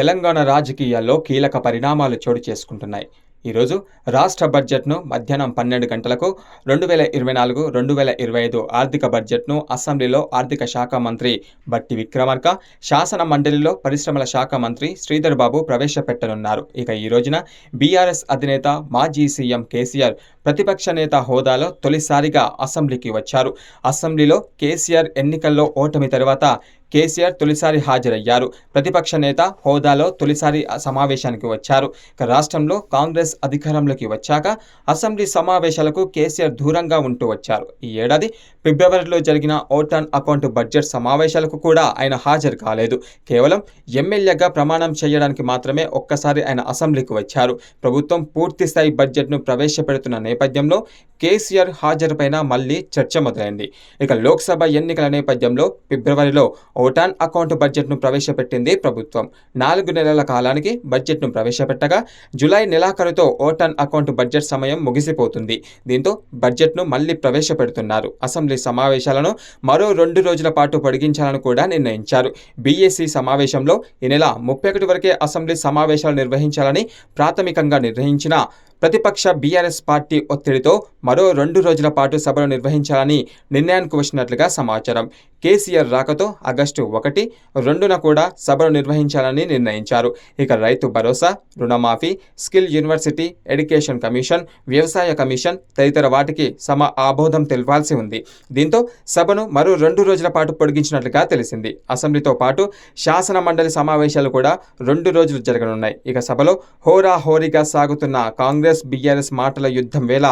తెలంగాణ రాజకీయాల్లో కీలక పరిణామాలు చోటు చేసుకుంటున్నాయి. ఈరోజు రాష్ట్ర బడ్జెట్ను మధ్యాహ్నం పన్నెండు గంటలకు రెండు వేల ఇరవై నాలుగు రెండు వేల ఇరవై ఐదు ఆర్థిక బడ్జెట్ను అసెంబ్లీలో ఆర్థిక శాఖ మంత్రి బట్టి విక్రమార్క శాసన మండలిలో పరిశ్రమల శాఖ మంత్రి శ్రీధర్ బాబు ప్రవేశపెట్టనున్నారు. ఇక ఈ రోజున బీఆర్ఎస్ అధినేత మాజీ సీఎం కేసీఆర్ ప్రతిపక్ష నేత హోదాలో తొలిసారిగా అసెంబ్లీకి వచ్చారు. అసెంబ్లీలో కేసీఆర్ ఎన్నికల్లో ఓటమి తర్వాత కేసీఆర్ తొలిసారి హాజరయ్యారు. ప్రతిపక్ష నేత హోదాలో తొలిసారి సమావేశానికి వచ్చారు. ఇక రాష్ట్రంలో కాంగ్రెస్ అధికారంలోకి వచ్చాక అసెంబ్లీ సమావేశాలకు కేసీఆర్ దూరంగా ఉంటూ వచ్చారు. ఈ ఏడాది ఫిబ్రవరిలో జరిగిన ఓట్ అండ్ అకౌంట్ బడ్జెట్ సమావేశాలకు కూడా ఆయన హాజరు కాలేదు. కేవలం ఎమ్మెల్యేగా ప్రమాణం చేయడానికి మాత్రమే ఒక్కసారి ఆయన అసెంబ్లీకి వచ్చారు. ప్రభుత్వం పూర్తి స్థాయి బడ్జెట్ను ప్రవేశపెడుతున్న నేపథ్యంలో కేసీఆర్ హాజరుపైన మళ్ళీ చర్చ మొదలైంది. ఇక లోక్సభ ఎన్నికల నేపథ్యంలో ఫిబ్రవరిలో ఓటాన్ అకౌంట్ బడ్జెట్ను ప్రవేశపెట్టింది ప్రభుత్వం. నాలుగు నెలల కాలానికి బడ్జెట్ను ప్రవేశపెట్టగా జూలై నెలాఖరుతో ఓటాన్ అకౌంట్ బడ్జెట్ సమయం ముగిసిపోతుంది. దీంతో బడ్జెట్ను మళ్ళీ ప్రవేశపెడుతున్నారు. అసెంబ్లీ సమావేశాలను మరో రెండు రోజుల పాటు పొడిగించాలని కూడా నిర్ణయించారు. బీఎస్సీ సమావేశంలో ఈ నెల ముప్పై ఒకటి వరకే అసెంబ్లీ సమావేశాలు నిర్వహించాలని ప్రాథమికంగా నిర్ణయించిన ప్రతిపక్ష బీఆర్ఎస్ పార్టీ ఒత్తిడితో మరో రెండు రోజుల పాటు సభలు నిర్వహించాలని నిర్ణయానికి వచ్చినట్లుగా సమాచారం. కేసీఆర్ రాకతో ఆగస్టు ఒకటి రెండున కూడా సభను నిర్వహించాలని నిర్ణయించారు. ఇక రైతు భరోసా రుణమాఫీ స్కిల్ యూనివర్సిటీ ఎడ్యుకేషన్ కమిషన్ వ్యవసాయ కమిషన్ తదితర వాటికి సమ ఆబోధం తెలపాల్సి ఉంది. దీంతో సభను మరో రెండు రోజుల పాటు పొడిగించినట్లుగా తెలిసింది. అసెంబ్లీతో పాటు శాసన మండలి సమావేశాలు కూడా రెండు రోజులు జరగనున్నాయి. ఇక సభలో హోరా హోరీగా సాగుతున్న కాంగ్రెస్ బీఆర్ఎస్ మాటల యుద్ధం వేళ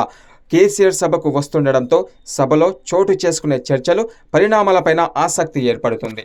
కేసీఆర్ సభకు వస్తుండడంతో సభలో చోటు చేసుకునే చర్చలు పరిణామాలపైన ఆసక్తి ఏర్పడుతుంది.